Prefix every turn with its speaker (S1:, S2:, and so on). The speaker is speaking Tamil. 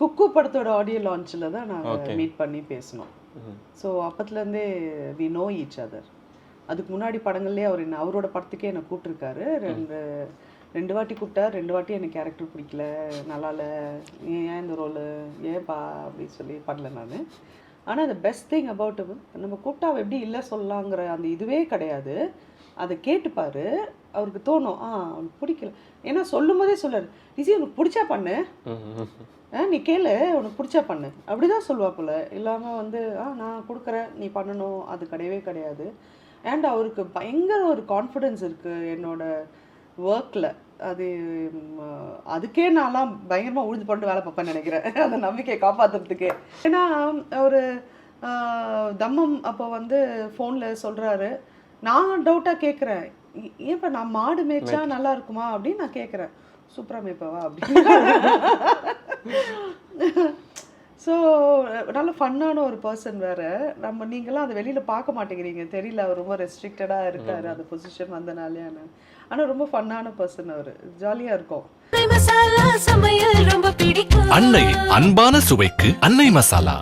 S1: குக்கு படத்தோட ஆடியோ லான்ச்சில் தான் நாங்கள். மீட் பண்ணி பேசினோம். ஸோ அப்பத்துலேருந்தே வி நோ ஈச் அதர் அதுக்கு முன்னாடி படங்கள்லேயே அவர் என்ன அவரோட படத்துக்கே என்னை கூப்பிட்டுருக்காரு ரெண்டு ரெண்டு வாட்டி கூப்பிட்டார் ரெண்டு வாட்டி எனக்கு கேரக்டர் பிடிக்கல. நல்லா இல்லை ஏன் ஏன் இந்த ரோலு ஏன்பா? அப்படின்னு சொல்லி பண்ணல நான். ஆனால் the பெஸ்ட் திங் அபவுட் நம்ம கூப்பிட்டா எப்படி இல்லை சொல்லலாங்கிற அந்த இதுவே கிடையாது. அதை கேட்டுப்பாரு. அவருக்கு தோணும் ஆ அவனுக்கு பிடிக்கல. ஏன்னா சொல்லும் போதே சொல்லாரு நிசி உனக்கு பிடிச்சா பண்ணு. ஆ நீ கேளு உனக்கு பிடிச்சா பண்ணு. அப்படிதான் சொல்லுவா போல. இல்லாமல் வந்து ஆ நான் கொடுக்குறேன் நீ பண்ணணும். அது கிடையவே கிடையாது. அண்ட் அவருக்கு பயங்கர ஒரு கான்ஃபிடென்ஸ் இருக்குது என்னோட ஒர்க்கில் அது அதுக்கே நான்லாம் பயங்கரமாக உழுது பண்ணிட்டு வேலை பார்ப்பேன்னு நினைக்கிறேன். அந்த நம்பிக்கையை காப்பாற்றுறதுக்கே ஏன்னா ஒரு ஆ, தம்மம் அப்போ வந்து ஃபோனில் சொல்கிறாரு நான் டவுட்டாக கேட்குறேன் ஏன்ப்பா நான் மாடு மேய்ச்சா நல்லா இருக்குமா அப்படின்னு நான் கேட்குறேன் சூப்பராக மேய்ப்பவா அப்படின்னு. ஸோ நல்ல ஃபன்னான ஒரு பர்சன் வேற. நம்ம நீங்களாம் அதை வெளியில் பார்க்க மாட்டேங்கிறீங்க. தெரியல அவர் ரொம்ப ரெஸ்ட்ரிக்டடாக இருக்காரு அந்த பொசிஷன் வந்தனாலேயான ஆனால் ரொம்ப ஃபன்னான பர்சன் அவர். ஜாலியாக இருக்கும்.
S2: மசாலா சமையல் ரொம்ப பிடிக்கும்.
S3: அன்னை அன்பான சுவைக்கு அன்னை மசாலா.